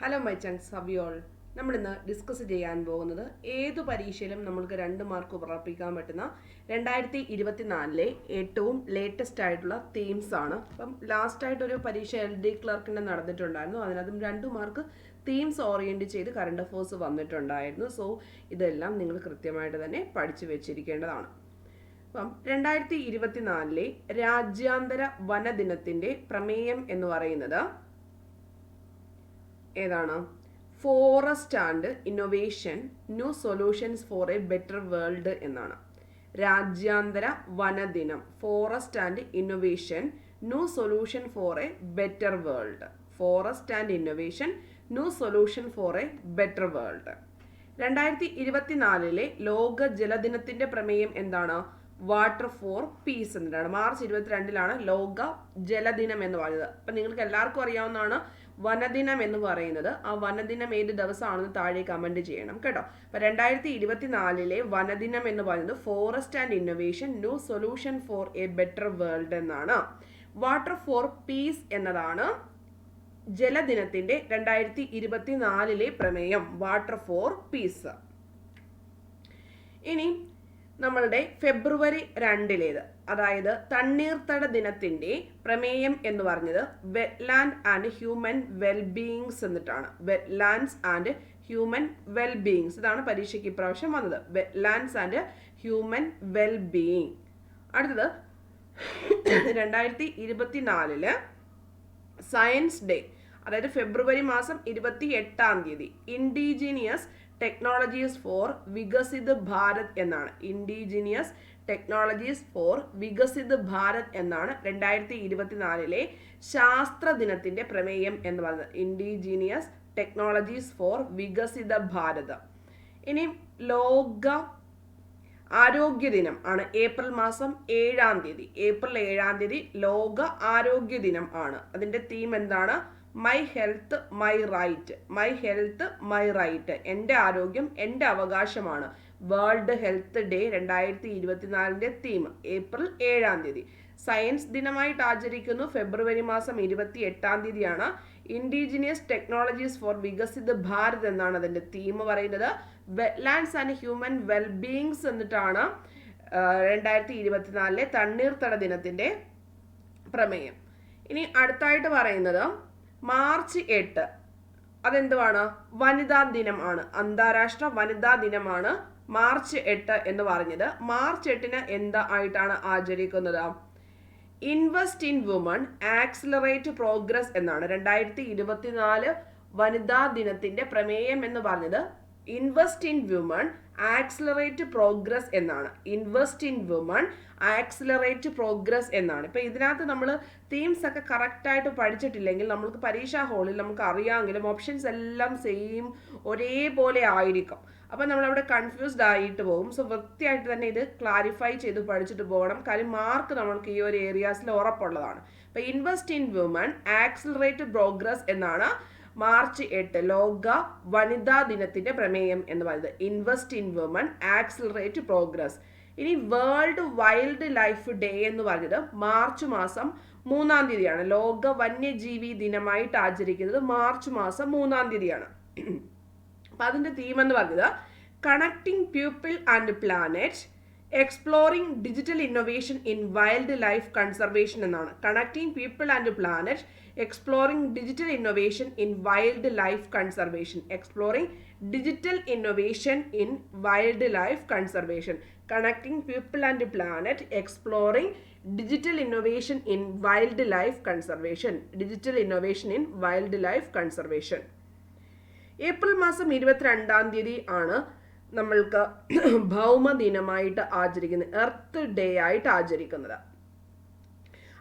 Hello my chunks ഹവിയോൾ നമ്മളിന്ന് discuss ചെയ്യാൻ പോകുന്നത് ഏതു പരീക്ഷയിലും നമ്മൾക്ക് രണ്ട് മാർക്ക് ഉറപ്പിക്കാൻ പറ്റുന്ന രണ്ടായിരത്തി ഇരുപത്തിനാലിലെ ഏറ്റവും ലേറ്റസ്റ്റ് ആയിട്ടുള്ള തീംസ് ആണ്. അപ്പം ലാസ്റ്റ് ആയിട്ടൊരു പരീക്ഷ എൽ ഡി ക്ലർക്കിന്റെ നടന്നിട്ടുണ്ടായിരുന്നു. അതിനകത്തും രണ്ട് മാർക്ക് തീംസ് ഓറിയന്റ് ചെയ്ത് കറണ്ട് അഫേഴ്സ് വന്നിട്ടുണ്ടായിരുന്നു. സോ ഇതെല്ലാം നിങ്ങൾ കൃത്യമായിട്ട് തന്നെ പഠിച്ചു വെച്ചിരിക്കേണ്ടതാണ്. അപ്പം രണ്ടായിരത്തി ഇരുപത്തിനാലിലെ രാജ്യാന്തര വനദിനത്തിന്റെ പ്രമേയം എന്ന് പറയുന്നത് ഏതാണ്? Forest and innovation new solutions for a better world എന്നാണ്. രാജ്യാന്തര വനദിനം forest and innovation new solution for a better world forest and innovation new solution for a better world രണ്ടായിരത്തി ഇരുപത്തിനാലിലെ ലോക ജലദിനത്തിന്റെ പ്രമേയം എന്താണ്? വാട്ടർ ഫോർ പീസ് എന്നിട്ടാണ്. മാർച്ച് ഇരുപത്തിരണ്ടിലാണ് ലോക ജലദിനം എന്ന് പറയുന്നത് അപ്പം നിങ്ങൾക്ക് എല്ലാവർക്കും അറിയാവുന്നതാണ് വനദിനം എന്ന് പറയുന്നത് ആ വനദിനം ഏത് ദിവസമാണെന്ന് താഴെ കമന്റ് ചെയ്യണം കേട്ടോ. അപ്പം രണ്ടായിരത്തി ഇരുപത്തിനാലിലെ വനദിനം എന്ന് പറയുന്നത് forest and innovation new solution for a better world എന്നാണ്. വാട്ടർ ഫോർ പീസ് എന്നതാണ് ജലദിനത്തിന്റെ രണ്ടായിരത്തി ഇരുപത്തിനാലിലെ പ്രമേയം. വാട്ടർ ഫോർ പീസ് ഇനി നമ്മളുടെ ഫെബ്രുവരി രണ്ടിലേത്. അതായത് തണ്ണീർത്തട ദിനത്തിന്റെ പ്രമേയം എന്ന് പറഞ്ഞത് വെറ്റ്ലാൻഡ് ആൻഡ് ഹ്യൂമൻ വെൽബീയിങ്സ് എന്നിട്ടാണ്. വെറ്റ്ലാൻഡ്സ് ആൻഡ് ഹ്യൂമൻ വെൽബീയിങ്സ് ഇതാണ് പരീക്ഷയ്ക്ക് ഇപ്രാവശ്യം വന്നത്. വെറ്റ്ലാൻഡ്സ് ആൻഡ് ഹ്യൂമൻ വെൽബീയിങ് അടുത്തത് രണ്ടായിരത്തി ഇരുപത്തിനാലിൽ സയൻസ് ഡേ അതായത് ഫെബ്രുവരി മാസം ഇരുപത്തി എട്ടാം തീയതി indigenous technologies for Viksit Bharat എന്നാണ്. Indigenous technologies for Viksit Bharat എന്നാണ് രണ്ടായിരത്തി ഇരുപത്തിനാലിലെ ശാസ്ത്ര ദിനത്തിന്റെ പ്രമേയം എന്ന് പറയുന്നത്. Indigenous technologies for Viksit Bharat. ഇനി ലോക ആരോഗ്യ ദിനം ആണ്. ഏപ്രിൽ മാസം ഏഴാം തീയതി. ഏപ്രിൽ ഏഴാം തീയതി ലോക ആരോഗ്യ ദിനം ആണ്. അതിന്റെ തീം എന്താണ്? My health my right my health my right എന്റെ ആരോഗ്യം എന്റെ അവകാശമാണ്. വേൾഡ് ഹെൽത്ത് ഡേ രണ്ടായിരത്തി ഇരുപത്തിനാലിന്റെ തീം ഏപ്രിൽ ഏഴാം തീയതി. സയൻസ് ദിനമായിട്ട് ആചരിക്കുന്നു ഫെബ്രുവരി മാസം ഇരുപത്തി എട്ടാം തീയതിയാണ്. Indigenous technologies for Viksit Bharat എന്നാണ് അതിന്റെ തീം പറയുന്നത്. വെറ്റ്ലാൻഡ്സ് ആൻഡ് ഹ്യൂമൻ വെൽബീയിങ്സ് എന്നിട്ടാണ് രണ്ടായിരത്തി ഇരുപത്തിനാലിലെ തണ്ണീർത്തട ദിനത്തിന്റെ പ്രമേയം. ഇനി അടുത്തായിട്ട് പറയുന്നത് മാർച്ച് എട്ട്. അതെന്തുവാണ്? വനിതാ ദിനം ആണ്. അന്താരാഷ്ട്ര വനിതാ ദിനമാണ് മാർച്ച് എട്ട് എന്ന് പറഞ്ഞത്. മാർച്ച് എട്ടിന് എന്താ ആയിട്ടാണ് ആചരിക്കുന്നത്? Invest in woman accelerate progress എന്നാണ്. രണ്ടായിരത്തി ഇരുപത്തിനാല് വനിതാ ദിനത്തിന്റെ പ്രമേയം എന്ന് പറഞ്ഞത്. Invest in woman accelerate progress എന്നാണ്. Invest in woman accelerate progress എന്നാണ്. ഇപ്പം ഇതിനകത്ത് നമ്മൾ തീംസ് ഒക്കെ കറക്റ്റായിട്ട് പഠിച്ചിട്ടില്ലെങ്കിൽ നമ്മൾക്ക് പരീക്ഷാ ഹോളിൽ നമുക്ക് അറിയാമെങ്കിലും ഓപ്ഷൻസ് എല്ലാം സെയിം ഒരേപോലെ ആയിരിക്കും. അപ്പം നമ്മളവിടെ കൺഫ്യൂസ്ഡ് ആയിട്ട് പോകും. സോ വൃത്തിയായിട്ട് തന്നെ ഇത് ക്ലാരിഫൈ ചെയ്ത് പഠിച്ചിട്ട് പോകണം. കാര്യം മാർക്ക് നമ്മൾക്ക് ഈ ഒരു ഏരിയാസിൽ ഉറപ്പുള്ളതാണ്. ഇപ്പം invest in woman accelerate progress എന്നാണ് മാർച്ച് എട്ട് ലോക വനിതാ ദിനത്തിന്റെ പ്രമേയം എന്ന് പറയുന്നത്. Invest in woman accelerate progress ഇനി വേൾഡ് വൈൽഡ് ലൈഫ് ഡേ എന്ന് പറഞ്ഞത് മാർച്ച് മാസം മൂന്നാം തീയതിയാണ്. ലോക വന്യജീവി ദിനമായിട്ട് ആചരിക്കുന്നത് മാർച്ച് മാസം മൂന്നാം തീയതിയാണ്. അപ്പൊ അതിന്റെ തീം എന്ന് പറഞ്ഞത് connecting people and planet exploring digital innovation in wildlife conservation എന്നാണ്. Connecting people and planet exploring digital innovation in wildlife conservation exploring digital innovation in wildlife conservation connecting people and planet exploring digital innovation in wildlife conservation digital innovation in wildlife conservation April മാസം ഇരുപത്തിരണ്ടാം തീയതി ആണ് നമ്മൾക്ക് ഭൗമ ദിനമായിട്ട് ആചരിക്കുന്നത് earth day ആയിട്ട് ആചരിക്കുന്നത്.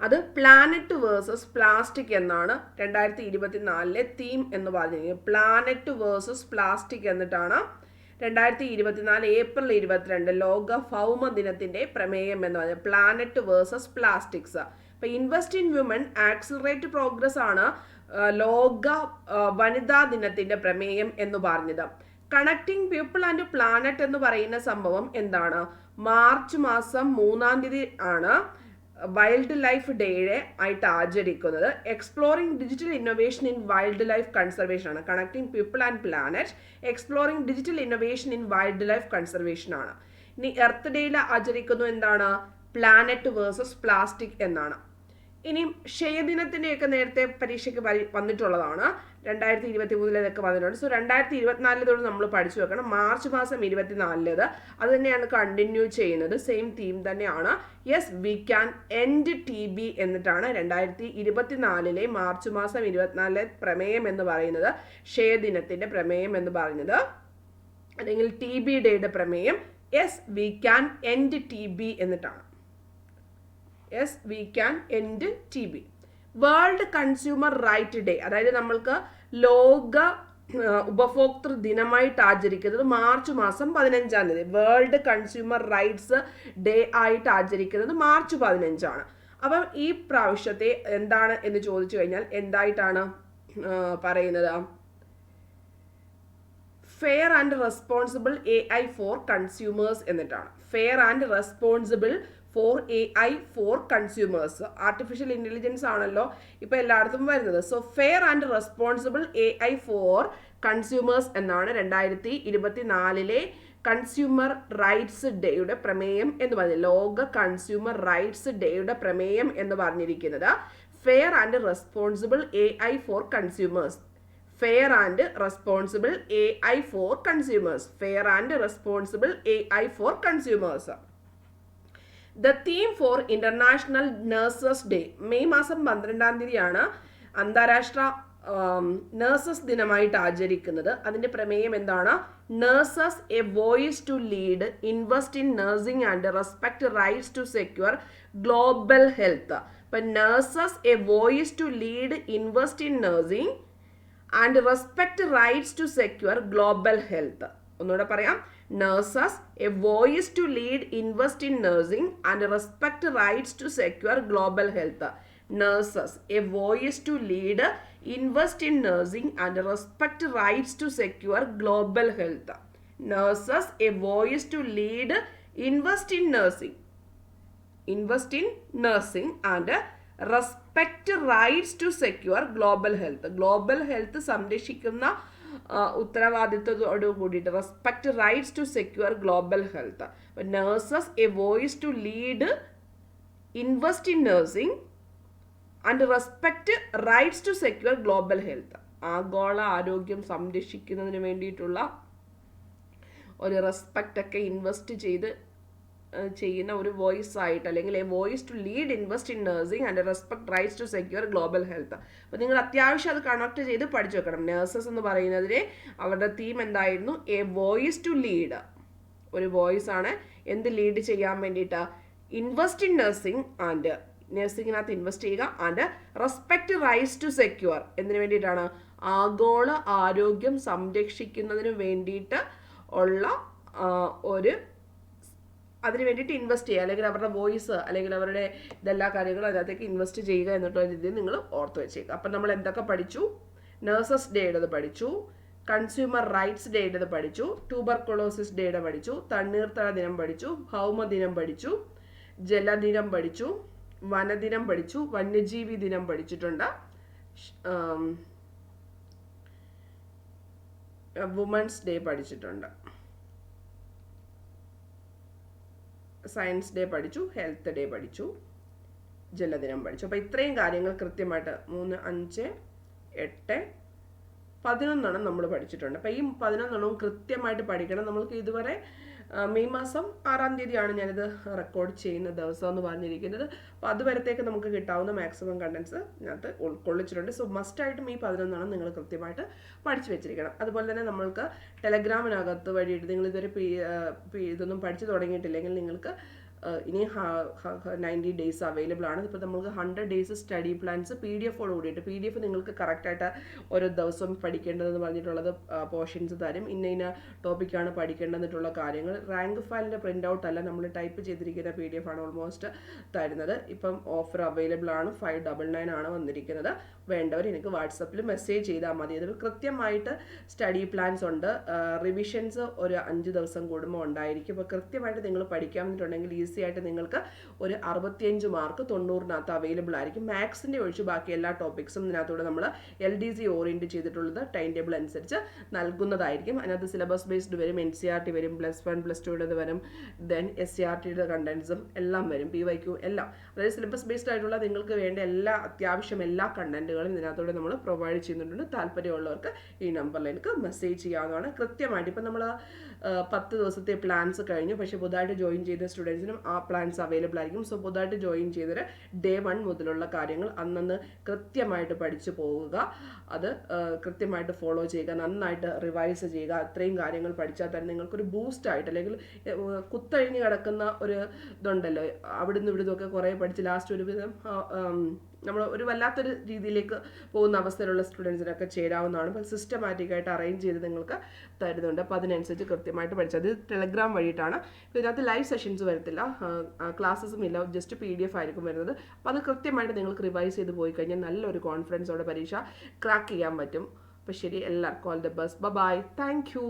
അത് പ്ലാനറ്റ് വേഴ്സസ് പ്ലാസ്റ്റിക് എന്നാണ് രണ്ടായിരത്തി ഇരുപത്തിനാലിലെ തീം എന്ന് പറഞ്ഞിരിക്കുന്നത്. പ്ലാനറ്റ് വേഴ്സസ് പ്ലാസ്റ്റിക് എന്നിട്ടാണ് രണ്ടായിരത്തി ഇരുപത്തിനാല് ഏപ്രിൽ ഇരുപത്തിരണ്ട് ലോക ഭൗമ ദിനത്തിന്റെ പ്രമേയം എന്ന് പറയുന്നത് പ്ലാനറ്റ് വേഴ്സസ് പ്ലാസ്റ്റിക്സ് അപ്പോൾ invest in women accelerate progress ആണ് ലോക വനിതാ ദിനത്തിന്റെ പ്രമേയം എന്ന് പറഞ്ഞത്. കണക്ടിങ് പീപ്പിൾ ആൻഡ് പ്ലാനറ്റ് എന്ന് പറയുന്ന സംഭവം എന്താണ്? മാർച്ച് മാസം മൂന്നാം തീയതി ആണ് വൈൽഡ് ലൈഫ് ഡേയുടെ ആയിട്ട് ആചരിക്കുന്നത്. Exploring digital innovation in wildlife conservation ആണ്. Connecting people and planet exploring digital innovation in wildlife conservation ആണ്. ഇനി എർത്ത് ഡേയിൽ ആചരിക്കുന്നു എന്താണ്? പ്ലാനറ്റ് വേഴ്സസ് പ്ലാസ്റ്റിക് എന്നാണ്. ഇനി ക്ഷയദിനത്തിന്റെയൊക്കെ നേരത്തെ പരീക്ഷയ്ക്ക് പരി വന്നിട്ടുള്ളതാണ്. രണ്ടായിരത്തി ഇരുപത്തി മൂന്നിലതൊക്കെ വന്നിട്ടുണ്ട്. സോ രണ്ടായിരത്തി ഇരുപത്തിനാലിലത്തോട് നമ്മൾ പഠിച്ചു വെക്കണം. മാർച്ച് മാസം ഇരുപത്തിനാലിലത്. അത് തന്നെയാണ് കണ്ടിന്യൂ ചെയ്യുന്നത്. സെയിം തീം തന്നെയാണ്. Yes we can end TB എന്നിട്ടാണ് രണ്ടായിരത്തി ഇരുപത്തിനാലിലെ മാർച്ച് മാസം ഇരുപത്തിനാലിലെ പ്രമേയം എന്ന് പറയുന്നത്. ക്ഷയദിനത്തിന്റെ പ്രമേയം എന്ന് പറയുന്നത്. അല്ലെങ്കിൽ ടി ബി ഡേയുടെ പ്രമേയം. Yes we can end TB എന്നിട്ടാണ്. Yes we can end TB world consumer right day അതായത് നമ്മൾക്ക് ലോക ഉപഭോക്തൃ ദിനമായിട്ട് ആചരിക്കുന്നത് മാർച്ച് മാസം പതിനഞ്ചാം തീയതി. വേൾഡ് കൺസ്യൂമർ റൈറ്റ്സ് ഡേ ആയിട്ട് ആചരിക്കുന്നത് മാർച്ച് പതിനഞ്ചാണ്. അപ്പം ഈ പ്രാവശ്യത്തെ എന്താണ് എന്ന് ചോദിച്ചു കഴിഞ്ഞാൽ എന്തായിട്ടാണ് പറയുന്നത്? Fair and responsible AI for consumers എന്നിട്ടാണ്. Fair and responsible for AI for consumers artificial intelligence ആണല്ലോ ഇപ്പോൾ എല്ലായിടത്തും വരുന്നത്. So fair and responsible AI for consumers എന്നാണ് രണ്ടായിരത്തി ഇരുപത്തി നാലിലെ കൺസ്യൂമർ റൈറ്റ്സ് ഡേയുടെ പ്രമേയം എന്ന് പറഞ്ഞത് ലോക കൺസ്യൂമർ റൈറ്റ്സ് ഡേയുടെ പ്രമേയം എന്ന് പറഞ്ഞിരിക്കുന്നത് fair and responsible A I for consumers fair and responsible A I for consumers fair and responsible A I for consumers the theme for international nurses day May മാസം പന്ത്രണ്ടാം തീയതിയാണ് അന്താരാഷ്ട്ര നേഴ്സസ് ദിനമായിട്ട് ആചരിക്കുന്നത്. അതിന്റെ പ്രമേയം എന്താണ്? Nurses a voice to lead invest in nursing and respect rights to secure global health ഇപ്പം nurses a voice to lead invest in nursing and respect rights to secure global health ഒന്നുകൂടെ പറയാം. Nurses a voice to lead invest in nursing and respect rights to secure global health nurses a voice to lead invest in nursing and respect rights to secure global health nurses a voice to lead invest in nursing invest in nursing and respect rights to secure global health global health സംരക്ഷിക്കുന്ന ഉത്തരവാദിത്വത്തോടു കൂടിയിട്ട് respect rights to secure global health nurses a voice to lead invest in nursing and respect rights to secure global health ആഗോള ആരോഗ്യം സംരക്ഷിക്കുന്നതിന് വേണ്ടിയിട്ടുള്ള ഒരു respect ഒക്കെ invest ചെയ്ത് ചെയ്യുന്ന ഒരു വോയിസ് ആയിട്ട് അല്ലെങ്കിൽ a voice to lead invest in nursing and respect rights to secure global health അപ്പോൾ നിങ്ങൾ അത്യാവശ്യം അത് കണക്ട് ചെയ്ത് പഠിച്ചു വെക്കണം. നേഴ്സസ് എന്ന് പറയുന്നതിന് അവരുടെ തീം എന്തായിരുന്നു? എ വോയിസ് ടു ലീഡ് ഒരു വോയിസ് ആണ് എന്ത് ലീഡ് ചെയ്യാൻ വേണ്ടിയിട്ട്? ഇൻവെസ്റ്റ് ഇൻ നഴ്സിംഗ് ആൻഡ് നഴ്സിംഗിനകത്ത് ഇൻവെസ്റ്റ് ചെയ്യുക and respect rights to secure എന്തിനു വേണ്ടിയിട്ടാണ്? ആഗോള ആരോഗ്യം സംരക്ഷിക്കുന്നതിന് വേണ്ടിയിട്ട് ഉള്ള ഒരു അതിന് വേണ്ടിയിട്ട് ഇൻവെസ്റ്റ് ചെയ്യുക. അല്ലെങ്കിൽ അവരുടെ വോയിസ് അല്ലെങ്കിൽ അവരുടെ ഇതെല്ലാ കാര്യങ്ങളും അതിനകത്തേക്ക് ഇൻവെസ്റ്റ് ചെയ്യുക എന്നുള്ള രീതിയിൽ നിങ്ങൾ ഓർത്ത് വെച്ചേക്കുക. അപ്പം നമ്മൾ എന്തൊക്കെ പഠിച്ചു? നഴ്സസ് ഡേയുടേത് പഠിച്ചു. കൺസ്യൂമർ റൈറ്റ്സ് ഡേയുടേത് പഠിച്ചു. ട്യൂബർകുളോസിസ് ഡേയുടെ പഠിച്ചു. തണ്ണീർത്തട ദിനം പഠിച്ചു. ഭൗമദിനം പഠിച്ചു. ജലദിനം പഠിച്ചു. വനദിനം പഠിച്ചു. വന്യജീവി ദിനം പഠിച്ചിട്ടുണ്ട്. വുമൻസ് ഡേ പഠിച്ചിട്ടുണ്ട്. സയൻസ് ഡേ പഠിച്ചു ഹെൽത്ത് ഡേ പഠിച്ചു ജലദിനം പഠിച്ചു. അപ്പോൾ ഇത്രയും കാര്യങ്ങൾ കൃത്യമായിട്ട് മൂന്ന് അഞ്ച് എട്ട് പതിനൊന്നെണ്ണം നമ്മൾ പഠിച്ചിട്ടുണ്ട്. അപ്പോൾ ഈ പതിനൊന്നെണ്ണവും കൃത്യമായിട്ട് പഠിക്കണം. നമ്മൾക്ക് ഇതുവരെ മെയ് മാസം ആറാം തീയതിയാണ് ഞാനിത് റെക്കോർഡ് ചെയ്യുന്ന ദിവസം എന്ന് പറഞ്ഞിരിക്കുന്നത്. അപ്പോൾ അതുവരത്തേക്ക് നമുക്ക് കിട്ടാവുന്ന മാക്സിമം കണ്ടൻസ് ഇതിനകത്ത് ഉൾക്കൊള്ളിച്ചിട്ടുണ്ട്. സോ മസ്റ്റായിട്ടും ഈ പതിനൊന്നാണ് നിങ്ങൾ കൃത്യമായിട്ട് പഠിച്ചു വെച്ചിരിക്കണം. അതുപോലെ തന്നെ നമ്മൾക്ക് ടെലഗ്രാമിനകത്ത് വഴിയിട്ട് നിങ്ങൾ ഇതുവരെ ഇതൊന്നും പഠിച്ചു തുടങ്ങിയിട്ടില്ലെങ്കിൽ നിങ്ങൾക്ക് ഇനി നയന്റി ഡേയ്സ് അവൈലബിൾ ആണ് ഇപ്പോൾ നമുക്ക് hundred days study plans P D എഫോട് കൂടിയിട്ട് പി ഡി എഫ് നിങ്ങൾക്ക് കറക്റ്റായിട്ട് ഓരോ ദിവസം പഠിക്കേണ്ടതെന്ന് പറഞ്ഞിട്ടുള്ളത് പോർഷൻസ് തരും. ഇന്ന ഇന്ന ടോപ്പിക്കാണ് പഠിക്കേണ്ടതെന്നിട്ടുള്ള കാര്യങ്ങൾ റാങ്ക് ഫയലിന്റെ പ്രിന്റ് ഔട്ട് അല്ല നമ്മൾ ടൈപ്പ് ചെയ്തിരിക്കുന്ന പി ഡി എഫ് ആണ് ഓൾമോസ്റ്റ് തരുന്നത്. ഇപ്പം ഓഫർ അവൈലബിൾ ആണ്. ഫൈവ് ഡബിൾ നയൻ ആണ് വന്നിരിക്കുന്നത്. വേണ്ടവർ എനിക്ക് വാട്സപ്പിൽ മെസ്സേജ് ചെയ്താൽ മതി. അതിൽ കൃത്യമായിട്ട് സ്റ്റഡി പ്ലാൻസ് ഉണ്ട്. റിവിഷൻസ് ഒരു അഞ്ച് ദിവസം കൂടുമ്പോൾ ഉണ്ടായിരിക്കും. അപ്പോൾ കൃത്യമായിട്ട് നിങ്ങൾ പഠിക്കാൻ വേണ്ടിയിട്ടുണ്ടെങ്കിൽ ഈസി ആയിട്ട് നിങ്ങൾക്ക് ഒരു അറുപത്തിയഞ്ച് മാർക്ക് തൊണ്ണൂറിനകത്ത് അവൈലബിൾ ആയിരിക്കും. മാത്സിന്റെ ഒഴിച്ച് ബാക്കി എല്ലാ ടോപ്പിക്സും ഇതിനകത്തൂടെ നമ്മൾ എൽ ഡി സി ഓറിയന്റ് ചെയ്തിട്ടുള്ളത് ടൈം ടേബിൾ അനുസരിച്ച് നൽകുന്നതായിരിക്കും. അതിനകത്ത് സിലബസ് ബേസ്ഡ് വരും എൻ സി ആർ ടി വരും പ്ലസ് വൺ പ്ലസ് ടുയുടേത് വരും. ദെൻ എസ് സി ആർ ടിയുടെ കണ്ടൻസും എല്ലാം വരും. പി വൈ ക്യു എല്ലാം. അതായത് സിലബസ് ബേസ്ഡ് ആയിട്ടുള്ള നിങ്ങൾക്ക് വേണ്ട എല്ലാ അത്യാവശ്യം എല്ലാ കണ്ടന്റുകളും ഇതിനകത്തൂടെ നമ്മൾ പ്രൊവൈഡ് ചെയ്യുന്നുണ്ട്. താല്പര്യമുള്ളവർക്ക് ഈ നമ്പറിൽ എനിക്ക് മെസ്സേജ് ചെയ്യാവുന്നതാണ്. കൃത്യമായിട്ട് ഇപ്പം നമ്മൾ പത്ത് ദിവസത്തെ പ്ലാൻസ് കഴിഞ്ഞു. പക്ഷേ പുതുതായിട്ട് ജോയിൻ ചെയ്ത സ്റ്റുഡൻസിനും ആ പ്ലാൻസ് അവൈലബിൾ ആയിരിക്കും. സോ പുതുതായിട്ട് ജോയിൻ ചെയ്തവർ ഡേ വൺ മുതലുള്ള കാര്യങ്ങൾ അന്നന്ന് കൃത്യമായിട്ട് പഠിച്ചു പോവുക. അത് കൃത്യമായിട്ട് ഫോളോ ചെയ്യുക. നന്നായിട്ട് റിവൈസ് ചെയ്യുക. അത്രയും കാര്യങ്ങൾ പഠിച്ചാൽ തന്നെ നിങ്ങൾക്കൊരു ബൂസ്റ്റ് ആയിട്ട് അല്ലെങ്കിൽ കുത്തഴിഞ്ഞ് കിടക്കുന്ന ഒരു ഇതുണ്ടല്ലോ. അവിടുന്ന് ഇവിടുന്ന് ഒക്കെ കുറേ പഠിച്ച് ലാസ്റ്റ് ഒരു വിധം നമ്മൾ ഒരു വല്ലാത്തൊരു രീതിയിലേക്ക് പോകുന്ന അവസ്ഥയിലുള്ള സ്റ്റുഡൻസിനൊക്കെ ചേരാവുന്നതാണ്. അപ്പോൾ സിസ്റ്റമാറ്റിക്കായിട്ട് അറേഞ്ച് ചെയ്ത് നിങ്ങൾക്ക് തരുന്നുണ്ട്. അപ്പോൾ അതിനനുസരിച്ച് കൃത്യമായിട്ട് പഠിച്ചത് ഇത് ടെലഗ്രാം വഴിയിട്ടാണ്. ഇതിനകത്ത് ലൈവ് സെഷൻസ് വരത്തില്ല. ക്ലാസ്സസും ഇല്ല ജസ്റ്റ് പി ഡി എഫ് ആയിരിക്കും വരുന്നത്. അപ്പോൾ അത് കൃത്യമായിട്ട് നിങ്ങൾക്ക് റിവൈസ് ചെയ്ത് പോയി കഴിഞ്ഞാൽ നല്ലൊരു കോൺഫിഡൻസോടെ പരീക്ഷ ക്രാക്ക് ചെയ്യാൻ പറ്റും. അപ്പോൾ ശരി. എല്ലാവർക്കും all the best bye thank you